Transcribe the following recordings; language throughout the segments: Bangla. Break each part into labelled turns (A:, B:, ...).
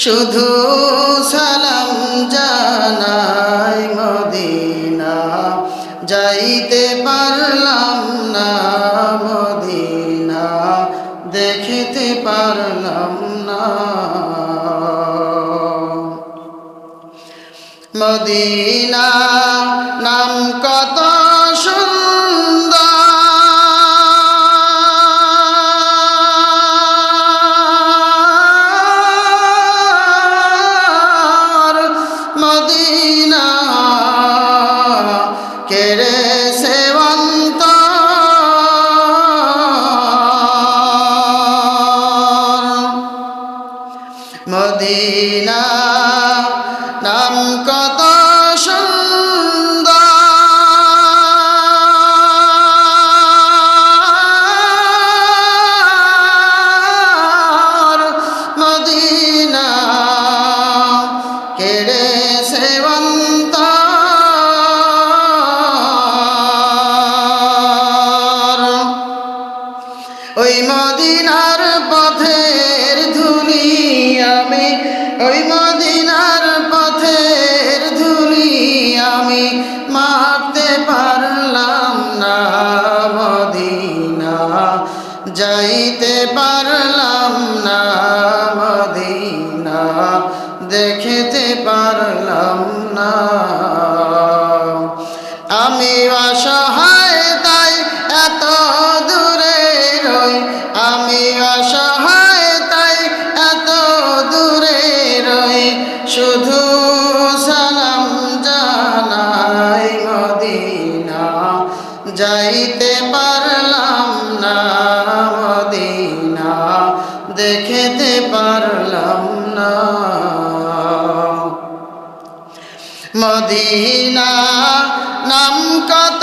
A: শুধু সালাম জানাই মদিনা। যাইতে পারলাম না মদিনা দেখিতে পারলাম না। মদিনা মদিনা পারল মদিনা নাম কত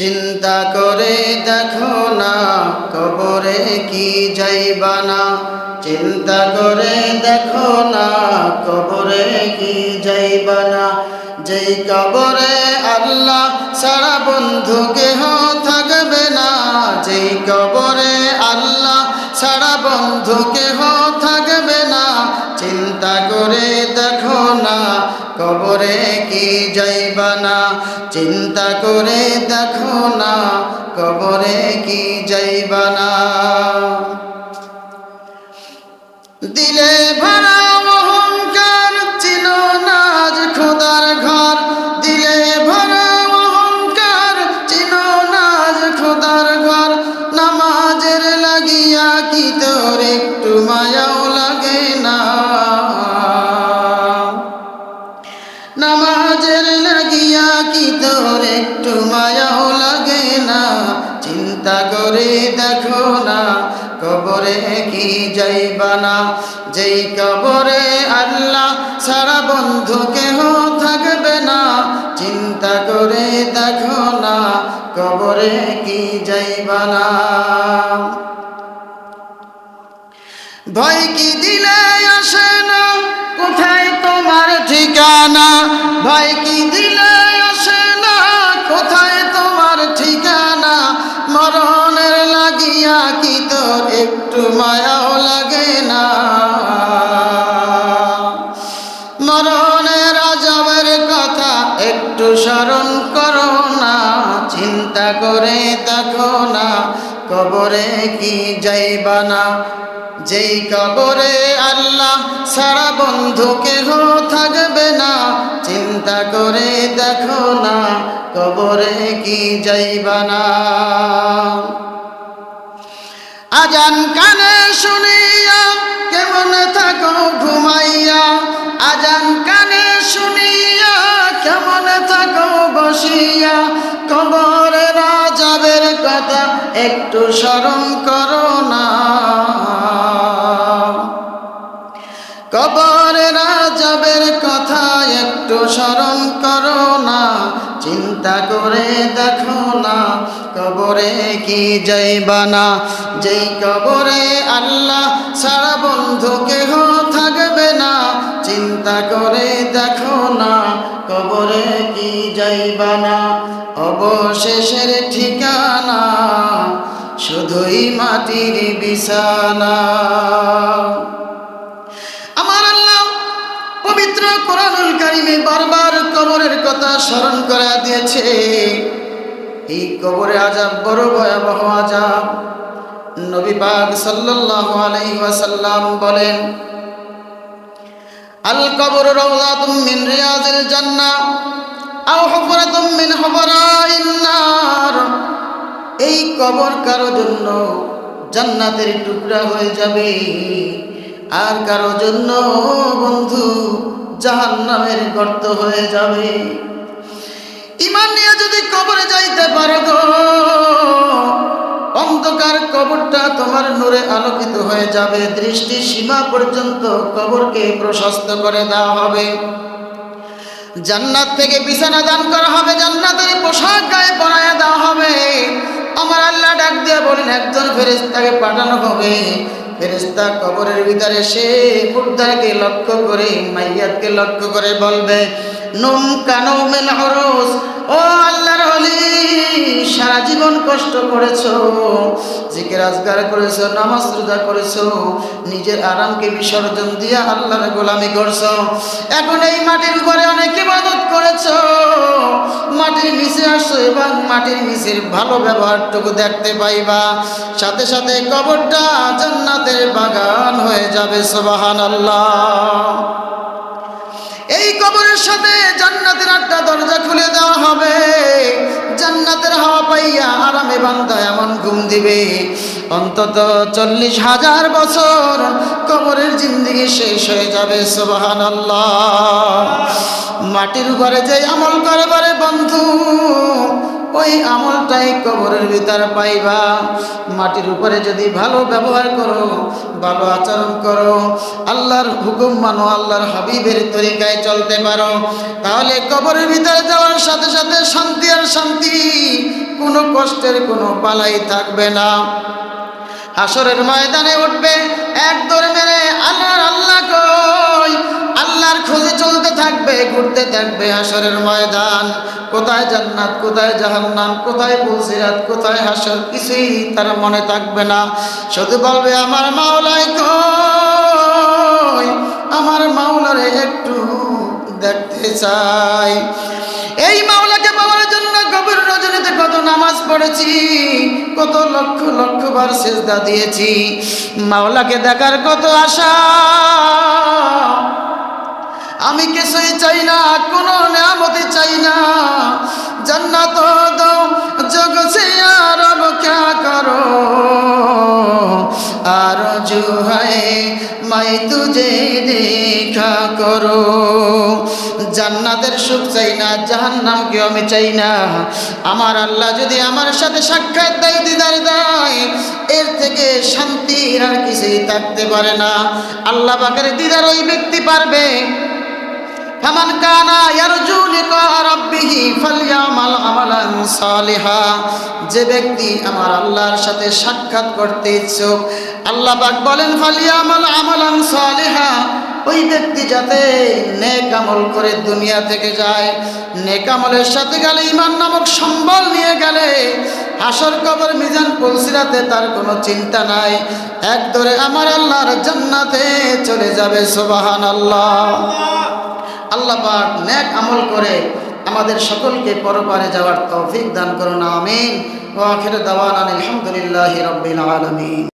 A: চিন্তা করে দেখো না, কবরে কি যাইবা না চিন্তা করে দেখো না, কবরে কি যাইবা না যেই কবরে আল্লাহ সারা বন্ধু কেহ থাকবে না। যেই কবরে আল্লাহ সারা বন্ধু কেহ থাকবে না। চিন্তা করে দেখো না কবরে কি যাইবা না? চিন্তা করে দেখো না কবরে কি যাইবা না? দিলে ভরা দেখো না, কবরে কি যাইবা না? যেই কবরে আল্লাহ সারা বন্ধু কেহ থাকবে না। চিন্তা করে দেখো না, কবরে কি যাইবা না? ভয় কি দিলে আসে না? কোথায় তোমার ঠিকানা? ভয় কি দিলে একটু মায়াও লাগে না। মরণের আজবের কথা একটু স্মরণ করো না। চিন্তা করে দেখো না কবরে কি যাইবা না। যেই কবরে আল্লাহ সারা বন্ধু কেহ থাকবে না। চিন্তা করে দেখো না কবরে কি যাইবা না। আজান কানে শুনিয়া, কেমন থাকো ঘুমাইয়া? আজান কানে শুনিয়া, কেমন থাকো বসিয়া? কবরে রাজাবের কথা একটু স্মরণ করো না। কবরে রাজাবের কথা একটু স্মরণ করো না। চিন্তা করে দেখো না। কবরে কি যাইবা না যেই কবরে আল্লাহ সারা বন্ধু কেহ থাকবে না। চিন্তা করে দেখো না, কবরে কি যাইবা না অবশেষের ঠিকানা শুধুই মাটির বিছানা। আমার আল্লাহ পবিত্র কোরআনুল কারিমে বারবার কবরের কথা স্মরণ করা দিয়েছে। এই কবরে আজাব, বড় ভয়াবহ আজাব। নবী পাক সাল্লাল্লাহু আলাইহি ওয়াসাল্লাম বলেন, আল কবর রাওযাতুম মিন রিয়াজিল জান্নাহ আও হুফরাতুম মিন হুফরাইন নার। এই কবর কারও জন্য জান্নাতের টুকরা হয়ে যাবে, আর কারও জন্য বন্ধু জাহান্নামের গর্ত হয়ে যাবে। ইমান নিয়ে যদি কবরে যাইতে পারো গো, অন্ধকার কবরটা তোমার নূরে আলোকিত হয়ে যাবে, দৃষ্টি সীমা পর্যন্ত কবরকে প্রশস্ত করে দেওয়া হবে। জান্নাত থেকে বিছানা দান করা হবে, জান্নাতের পোশাক গায়ে পরায় দেওয়া হবে। আমার আল্লাহ ডাক দিয়ে বলেন একজন ফেরেস্তাকে পাঠানো হবে। ফেরেস্তা কবরের ভিতরে সে মুর্দাকে লক্ষ্য করে, মাইয়াতকে লক্ষ্য করে বলবে নুম কানো মেল হরস? ও আল্লাহর হলি সারা জীবন কষ্ট করেছ, জিকির রাজগার করেছ, নামাজ রোজা করেছ, নিজের আরামকে বিসর্জন দিয়ে আল্লাহর গোলামি করছ। এখন এই মাটির উপরে অনেক ইবাদত করেছ। মাটির নিচে আসছো এবং মাটির নিচের ভালো ব্যবহারটুকু দেখতে পাইবা। সাথে সাথে কবরটা জান্নাতের বাগান হয়ে যাবে সোবাহান আল্লাহ এই কবরের সাথে জান্নাতের আটটা দরজা খুলে দেওয়া হবে। জান্নাতের হাওয়া পাইয়া আরামে বান্দা এমন ঘুম দিবে। অন্তত চল্লিশ হাজার বছর কবরের জিন্দিগি শেষ হয়ে যাবে সোবাহান মাটির উপরে যে আমল করে বন্ধু ওই আমলটাই কবরের ভিতর পাইবা। মাটির উপরে যদি ভালো ব্যবহার করো, ভালো আচরণ করো, আল্লাহর হুকুম মানো, আল্লাহর হাবিবের তরিকায় চলতে পারো, তাহলে কবরের ভিতরে যাওয়ার সাথে সাথে শান্তি আর শান্তি, কোনো কষ্টের কোনো পালাই থাকবে না। হাসরের ময়দানে উঠবে, এক দৌড়ে মেরে আল্লাহর আল্লাহ কই? আল্লাহর খোঁজে চলতে থাকবে, ঘুরতে থাকবে হাসরের ময়দান। কোথায় জান্নাত, কোথায় জাহান্নাম, কোথায় পুলসিরাত কোথায় হাসর? কিছুই তার মনে থাকবে না। শুধু বলবে, আমার মাওলাই কই? আমার মাওলারে একটু দেখতে চাই। এই মাওলাকে নামাজ পড়েছি, কত লক্ষ লক্ষ বার সেজদা দিয়েছি। মাওলাকে দেখার কত আশা, আমি কিছুই চাই না, কোন নামতে চাই না। জান্নাত দো জগ সে আর করো আর है মাই তুজে দেখা করো। জান্নাতের সুখ চাই না, জাহান্নামকেও আমি চাই না। আমার আল্লাহ যদি আমার সাথে সাক্ষাৎ দেয় দিদার দেয়, এর থেকে শান্তির আর কিছুই থাকতে পারে না। আল্লাহ পাকের দিদার ওই ব্যক্তি পারবে। ফামান কানা ইয়ারজু লিকা রাব্বিহি ফালইয়ামাল আমালান সালিহা। যে ব্যক্তি আমার আল্লাহর সাথে সাক্ষাৎ করতে ইচ্ছুক, আল্লাহ পাক বলেন ফালিয়ামাল আমালান সালিহা। ওই ব্যক্তি যাতে নেক আমল করে দুনিয়া থেকে যায়, নেক আমলের সাথে গেলে ইমান নামক সম্বল নিয়ে গেলে, হাসর কবর মিজান পুলসিরাতে তার কোনো চিন্তা নাই। এক ধরে আমার আল্লাহর জান্নাতে চলে যাবে সুবাহান আল্লাহ আল্লাহ পাক নেক আমল করে আমাদের সকলকে পরপারে যাওয়ার তৌফিক দান করুন, আমিন। ও আখির দাওয়ানা আলহামদুলিল্লাহি রাব্বিল আলামিন।